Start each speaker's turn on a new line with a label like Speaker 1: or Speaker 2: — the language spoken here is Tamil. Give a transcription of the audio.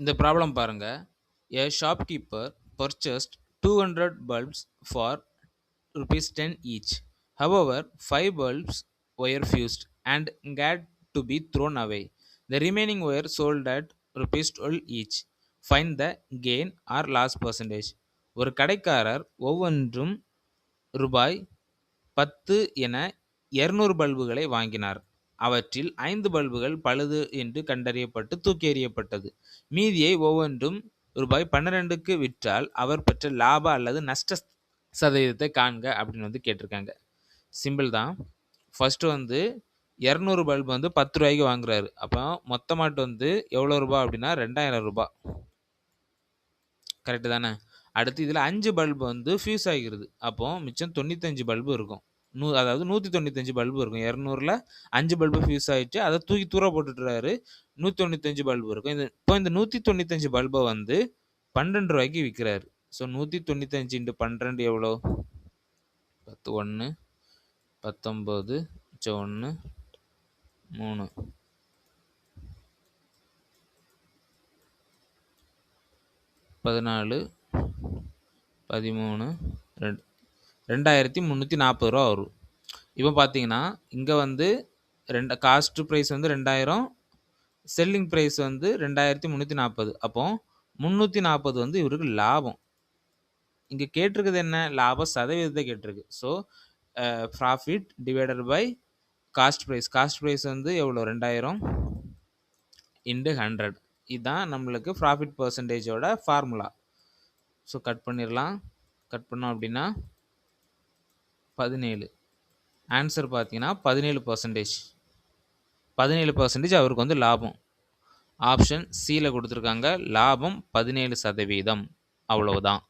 Speaker 1: இந்த ப்ராப்ளம் பாருங்க a shopkeeper purchased two hundred bulbs for rupees ten each however five bulbs were fused and got to be thrown away the remaining were sold at rupees twelve each find the gain or loss percentage ஒரு கடைக்காரர் ஒவ்வொன்றும் ரூபாய் பத்து என இரநூறு பல்புகளை வாங்கினார் அவற்றில் ஐந்து பல்புகள் பழுது என்று கண்டறியப்பட்டு தூக்கி எறியப்பட்டது. மீதியை ஒவ்வொன்றும் ரூபாய் பன்னிரெண்டுக்கு விற்றால் அவர் பெற்ற லாப அல்லது நஷ்ட சதவீதத்தை காண்க அப்படின்னு வந்து கேட்டிருக்காங்க. சிம்பிள் தான். ஃபர்ஸ்ட் வந்து இரநூறு பல்பு வந்து பத்து ரூபாய்க்கு வாங்குறாரு. அப்போ மொத்தமாட்டு வந்து எவ்வளோ ரூபாய் அப்படின்னா ரெண்டாயிரம் ரூபாய் கரெக்டு தானே? அடுத்து இதில் அஞ்சு பல்பு வந்து ஃபியூஸ் ஆகிருது. அப்போது மிச்சம் தொண்ணூத்தஞ்சு பல்பு இருக்கும். நூ அதாவது நூற்றி தொண்ணூத்தஞ்சு பல்பு இருக்கும். இரநூறுல அஞ்சு பல்பு ஃபியூஸ் ஆயிடுச்சு அதை தூக்கி தூர போட்டுட்டுறாரு. நூற்றி தொண்ணூத்தஞ்சு பல்பு இருக்கும். இந்த இப்போ இந்த நூற்றி தொண்ணூத்தஞ்சு பல்பை வந்து பன்னெண்டு ரூபாய்க்கு விற்கிறாரு ஸோ நூற்றி தொண்ணூத்தஞ்சு இன்ட்டு பன்னெண்டு எவ்வளோ பத்து ஒன்று பத்தொம்போது மிச்சம் ஒன்று மூணு. பதினாலு பதிமூணு ரெண்டு ரெண்டாயிரத்தி முந்நூற்றி நாற்பது ரூபா வரும். இப்போ பார்த்தீங்கன்னா இங்கே வந்து ரெண்டு காஸ்ட் ப்ரைஸ் வந்து ரெண்டாயிரம் செல்லிங் ப்ரைஸ் வந்து ரெண்டாயிரத்தி முந்நூற்றி நாற்பது அப்போ முந்நூற்றி நாற்பது வந்து இவருக்கு லாபம். இங்கே கேட்டிருக்குது என்ன? லாப சதவீதத்தை கேட்டிருக்கு. So profit divided by cost price cost price வந்து எவ்வளோ ரெண்டாயிரம் இன்டு ஹண்ட்ரட் இதுதான் நம்மளுக்கு ப்ராஃபிட் பர்சன்டேஜோட ஃபார்முலா ஸோ கட் பண்ணிடலாம். கட் பண்ணோம் அப்படின்னா பதினேழு. ஆன்சர் பார்த்தீங்கன்னா பதினேழு பர்சன்டேஜ் பதினேழு பர்சன்டேஜ் அவருக்கு வந்து லாபம். ஆப்ஷன் சியில் கொடுத்துருக்காங்க லாபம் பதினேழு சதவீதம். அவ்வளவுதான்.